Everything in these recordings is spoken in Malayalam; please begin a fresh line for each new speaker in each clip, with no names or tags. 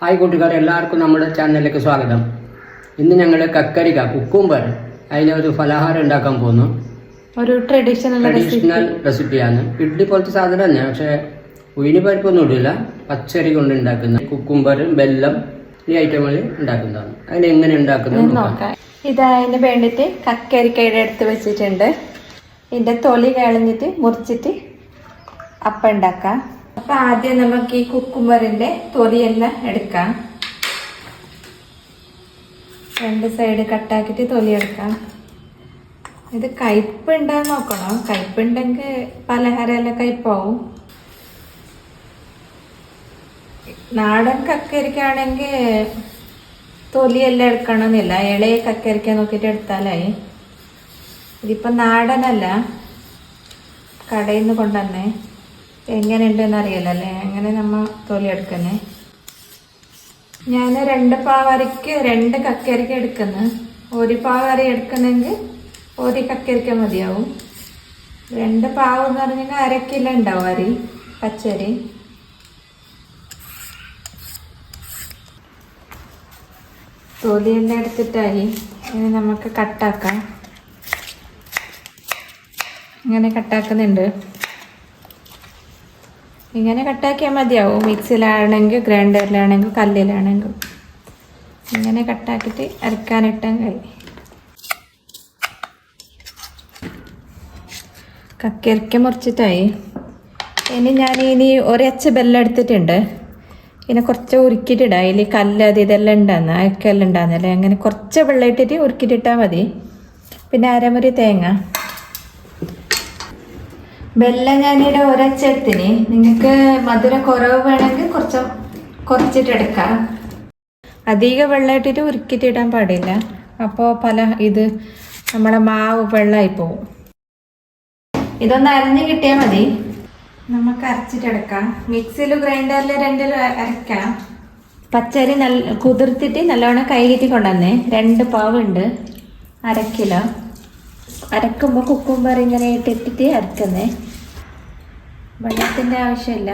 ഹായ് കൂട്ടുകാർ എല്ലാവർക്കും നമ്മുടെ ചാനലിലേക്ക് സ്വാഗതം. ഇന്ന് ഞങ്ങൾ കക്കരിക്ക കുക്കുംബർ ഒരു ഫലഹാരം ഉണ്ടാക്കാൻ പോകുന്നു
ഒരു ട്രഡീഷണൽ
ട്രഡീഷണൽ റെസിപ്പിയാണ് ഇഡ്ഡലി പോലത്തെ സാധനം തന്നെ പക്ഷേ ഉയിന് പരിപ്പൊന്നും ഇടില്ല പച്ചരി കൊണ്ട് ഉണ്ടാക്കുന്ന കുക്കുംബർ ബെല്ലം ഈ ഐറ്റങ്ങൾ ഉണ്ടാക്കുന്നതാണ്. അതിന് എങ്ങനെ ഉണ്ടാക്കുന്നത് നോക്കാം.
ഇത് അതിന് വേണ്ടിയിട്ട് കക്കരിക്കയുടെ എടുത്ത് വെച്ചിട്ടുണ്ട്. ഇതിന്റെ തൊലി കളഞ്ഞിട്ട് മുറിച്ചിട്ട് അപ്പം ഉണ്ടാക്കാം. അപ്പൊ ആദ്യം നമുക്ക് ഈ കുക്കുമ്പറിന്റെ തൊലിയെല്ലാം എടുക്കാം. രണ്ട് സൈഡ് കട്ടാക്കിയിട്ട് തൊലി എടുക്കാം. ഇത് കയ്പ് ഉണ്ടാന്ന് നോക്കണം. കയ്പുണ്ടെങ്കിൽ പലഹാരമെല്ലാം കയ്പാവും നാടൻ കക്കരിക്കാണെങ്കിൽ തൊലിയെല്ലാം എടുക്കണമെന്നില്ല. ഇളയെ കക്കരിക്കാൻ നോക്കിയിട്ട് എടുത്താലായി. ഇതിപ്പോൾ നാടനല്ല. കടയിൽ നിന്ന് കൊണ്ടുവന്നേ. എങ്ങനെയുണ്ടെന്ന് അറിയില്ലല്ലേ എങ്ങനെ നമ്മ തൊലി എടുക്കുന്നേ ഞാൻ രണ്ട് പാവരയ്ക്ക് രണ്ട് കക്കരിക്ക എടുക്കുന്നു. ഒരു പാവരി എടുക്കുന്നെങ്കിൽ ഒരു കക്കരിക്ക മതിയാവും. രണ്ട് പാവ് എന്ന് പറഞ്ഞാൽ അരക്കില്ല ഉണ്ടാവും അരി പച്ചരി. തൊലിയെല്ലാം എടുത്തിട്ടായി. ഇനി നമുക്ക് കട്ടാക്കാം. ഇങ്ങനെ കട്ടാക്കുന്നുണ്ട്. ഇങ്ങനെ കട്ടാക്കിയാൽ മതിയാവും. മിക്സിയിലാണെങ്കിൽ ഗ്രൈൻഡറിലാണെങ്കിൽ കല്ലിലാണെങ്കിൽ ഇങ്ങനെ കട്ടാക്കിയിട്ട് അരക്കാനിട്ടാൽ കഴിയും കക്കരിക്ക മുറിച്ചിട്ടായി. ഇനി ഞാൻ ഇനി ഒരച്ച ബെല്ലം എടുത്തിട്ടുണ്ട് പിന്നെ കുറച്ച് ഉരുക്കിയിട്ടിടാം. അതിൽ കല്ല് അത് ഇതെല്ലാം ഉണ്ടാകുന്ന അയക്കെല്ലാം ഉണ്ടാകുന്നല്ലേ അങ്ങനെ കുറച്ച് വെള്ളം ഇട്ടിട്ട് ഉരുക്കിയിട്ടിട്ടാൽ മതി. പിന്നെ അരമുറി തേങ്ങ. വെല്ലം ഒരച്ചത്തിന് നിങ്ങൾക്ക് മധുരം കുറവ് വേണമെങ്കിൽ കുറച്ച് കുറച്ചിട്ട് എടുക്കാം. അധികം വെള്ളം ഇട്ടിട്ട് ഉരുക്കിയിട്ട് ഇടാൻ പാടില്ല. അപ്പോൾ പല ഇത് നമ്മുടെ മാവ് വെള്ളമായി പോവും. ഇതൊന്ന് അരഞ്ഞ് കിട്ടിയാൽ മതി. നമുക്ക് അരച്ചിട്ടെടുക്കാം മിക്സിയിലും ഗ്രൈൻഡറിൽ രണ്ടിലും അരക്കാം. പച്ചരി നല്ല കുതിർത്തിട്ട് നല്ലവണ്ണം കൈകീറ്റി കൊണ്ടുവന്നേ. രണ്ട് പാവുണ്ട്. അര കിലോ. അരക്കുമ്പോൾ കുക്കുംബർ ഇങ്ങനെ ഇട്ടിട്ടിട്ട് അരക്കുന്നേ. വെള്ളത്തിന്റെ ആവശ്യമില്ല.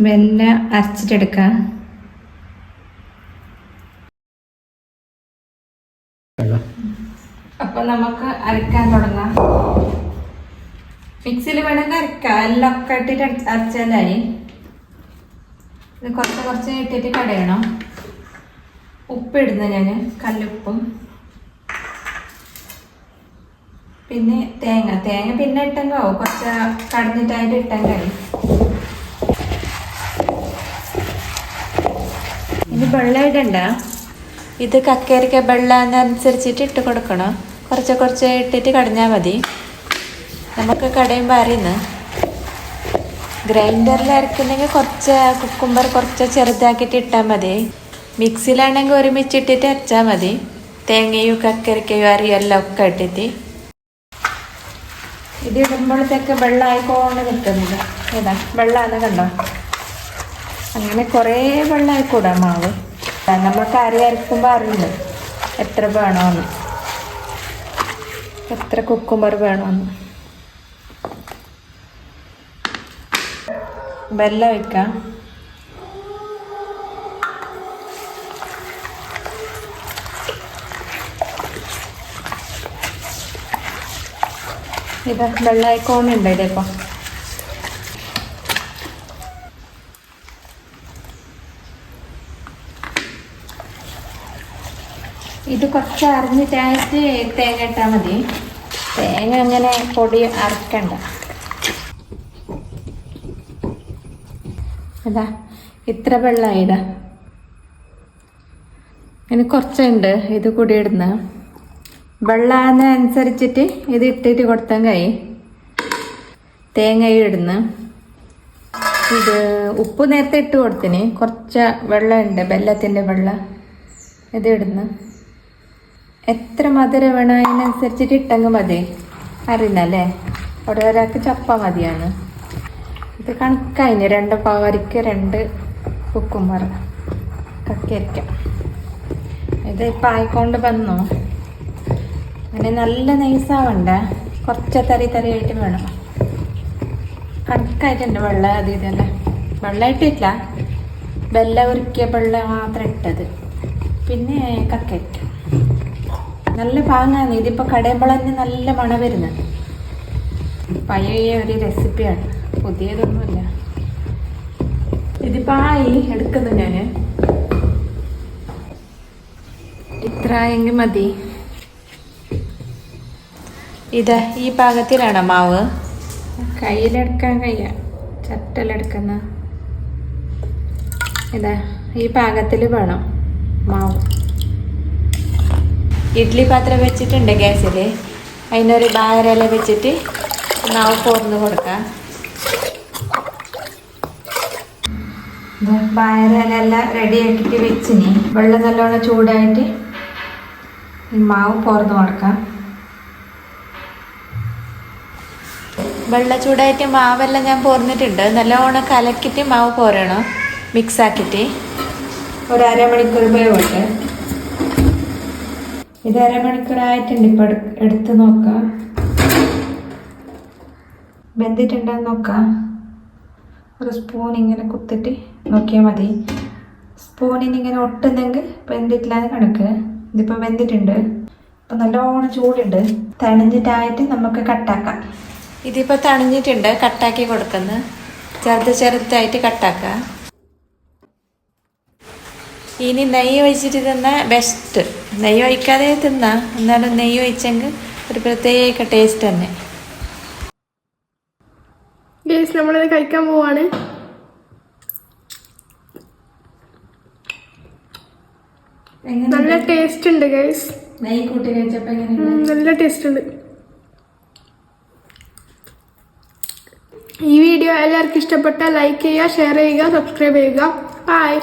വെല്ല അരച്ചിട്ടെടുക്കാം. അപ്പൊ നമുക്ക് അരക്കാൻ തുടങ്ങാം. മിക്സിയിൽ വേണമെങ്കിൽ അരക്കാം. എല്ലാം ഒക്കെ ഇട്ടിട്ട് അരച്ച് അരച്ചാലായി. ഇത് കുറച്ച് കുറച്ച് ഇട്ടിട്ട് കടയണം. ഉപ്പിടുന്ന ഞാൻ കല്ലുപ്പും. പിന്നെ തേങ്ങ. തേങ്ങ പിന്നെ ഇട്ടെങ്കോ കുറച്ച് കടഞ്ഞിട്ടായിട്ട് ഇട്ടെങ്കിൽ ഇനി വെള്ളം ഇടണ്ട. ഇത് കക്കരിക്ക വെള്ളത്തിനനുസരിച്ചിട്ട് ഇട്ട് കൊടുക്കണം. കുറച്ച് കുറച്ച് ഇട്ടിട്ട് കടഞ്ഞാൽ മതി. നമുക്ക് കടയുമ്പോൾ അറിയുന്നു ഗ്രൈൻഡറിൽ അരക്കുന്നെങ്കിൽ കുറച്ച് കുക്കുംബർ കുറച്ച് ചെറുതാക്കിയിട്ട് ഇട്ടാൽ മതി. മിക്സിയിലാണെങ്കിൽ ഒരുമിച്ച് ഇട്ടിട്ട് അരച്ചാൽ മതി. തേങ്ങയും കക്കരിക്കയും എല്ലാം ഒക്കെ ഇട്ടിട്ട്. ഇത് ഇടുമ്പോഴത്തേക്ക് വെള്ളമായിക്കൊണ്ട് നിൽക്കുന്നില്ല. ഏതാ? വെള്ളമാണ് കണ്ടോ? അങ്ങനെ കുറേ വെള്ളമായിക്കൂടാ മാവ്. നമ്മൾ അരി അരക്കുമ്പോൾ അറിയില്ല? എത്ര വേണമെന്ന് എത്ര കുക്കുമ്പർ വേണമെന്ന് വെള്ളം ഒഴിക്കാം. ഇത് വെള്ളമായിക്കോണ്ടുണ്ട് ഇതിപ്പോൾ ഇത് കുറച്ച് അരിഞ്ഞിട്ടായിട്ട് തേങ്ങ ഇട്ടാൽ മതി. തേങ്ങ അങ്ങനെ പൊടി അരക്കണ്ട. ഇതാ ഇത്ര വെള്ളം ഇതാ. ഇനി കുറച്ചുണ്ട് ഇത് കൂടി ഇടുന്ന. വെള്ളം അനുസരിച്ചിട്ട് ഇത് ഇട്ടിട്ട് കൊടുത്താൽ കൈ തേങ്ങയും ഇടുന്നു. ഇത് ഉപ്പ് നേരത്തെ ഇട്ട് കൊടുത്തിന്. കുറച്ച് വെള്ളമുണ്ട് വെല്ലത്തിന്റെ വെള്ളം. ഇത് ഇടുന്നു. എത്ര മധുരം വേണം അതിനനുസരിച്ചിട്ട് ഇട്ടെങ്കിൽ മതി. അറിയുന്നല്ലേ ഓരോരാൾക്ക് ചപ്പ മതിയാണ്. ഇത് കണക്കായിന്. രണ്ട് പവരിക്ക് രണ്ട് കുക്കുമ്പർ കക്കരിക്കാം ഇത് ഇപ്പം ആയിക്കൊണ്ട് വന്നു. അങ്ങനെ നല്ല നൈസാവണ്ട കുറച്ച് തരി തരിയായിട്ട് വേണം. കണക്കായിട്ടുണ്ട് വെള്ളം അത് ഇതല്ലേ? വെള്ളം ഇട്ടില്ല വെള്ളം ഉരുക്കിയ വെള്ളം മാത്രം ഇട്ടത്. പിന്നെ കക്കറ്റ് നല്ല പാങ്ങാണ്. ഇതിപ്പോൾ കടയുമ്പോഴന്നെ നല്ല മണ വരുന്നത് പഴയ ഒരു റെസിപ്പിയാണ് പുതിയതൊന്നുമില്ല. ഇതിപ്പോൾ ആയി എടുക്കുന്നു ഞാൻ ഇത്ര എങ്കിൽ മതി. ഇതാ ഈ പാകത്തിലാണോ മാവ്? കയ്യിലെടുക്കാൻ കഴിയ. ചട്ടലെടുക്കുന്ന. ഇതാ ഈ പാകത്തിൽ വേണം മാവ്. ഇഡ്ഡലി പാത്രം വെച്ചിട്ടുണ്ട് ഗ്യാസിൽ അതിനൊരു ബാരല വെച്ചിട്ട് മാവ് പോർന്ന് കൊടുക്കാം. പായരലെല്ലാം റെഡി ആക്കിയിട്ട് വെച്ചിനി. വെള്ളം നല്ലോണം ചൂടായിട്ട് മാവ് പോർന്ന് കൊടുക്കാം. വെള്ള ചൂടായിട്ട് മാവെല്ലാം ഞാൻ പോർന്നിട്ടുണ്ട്. നല്ലോണം കലക്കിയിട്ട് മാവ് പോരണം. മിക്സ് ആക്കിയിട്ട് ഒരു അരമണിക്കൂർ വേവിട്ട് ഇത് അരമണിക്കൂറായിട്ടുണ്ട്. ഇപ്പം എടുത്ത് നോക്കാം. വെന്തിട്ടുണ്ടെന്ന് നോക്കാം. ഒരു സ്പൂൺ ഇങ്ങനെ കുത്തിട്ട് നോക്കിയാൽ മതി. സ്പൂണിന് ഇങ്ങനെ ഒട്ടുന്നെങ്കിൽ വെന്തിട്ടില്ലാന്ന് കണക്ക്. ഇതിപ്പോൾ വെന്തിട്ടുണ്ട്. ഇപ്പം നല്ലോണം ചൂടുണ്ട്. തണിഞ്ഞിട്ടായിട്ട് നമുക്ക് കട്ടാക്കാം. ഇതിപ്പോൾ തണിഞ്ഞിട്ടുണ്ട് കട്ടാക്കി കൊടുക്കുന്നു. ചെറുത് ചെറുതായിട്ട് കട്ടാക്കുക ഇനി നെയ്യ് ഒഴിച്ചിട്ട് തിന്ന ബെസ്റ്റ് നെയ്യ് ഒഴിക്കാതെ തിന്നാം. എന്നാലും നെയ്യ് ഒഴിച്ചെങ്കിൽ ഒരു പ്രത്യേക ടേസ്റ്റ് തന്നെ.
ഗേസ് നമ്മളിത് കഴിക്കാൻ പോവാണ്. നല്ല ടേസ്റ്റ് ഉണ്ട് ഗൈസ്
നെയ്യ് കൂട്ടി കഴിച്ചപ്പോൾ എങ്ങനെ
നല്ല ടേസ്റ്റ് ഉണ്ട്. ഈ വീഡിയോ എല്ലാവർക്കും ഇഷ്ടപ്പെട്ട ലൈക്ക് ചെയ്യുക ഷെയർ ചെയ്യുക സബ്സ്ക്രൈബ് ചെയ്യുക. ബൈ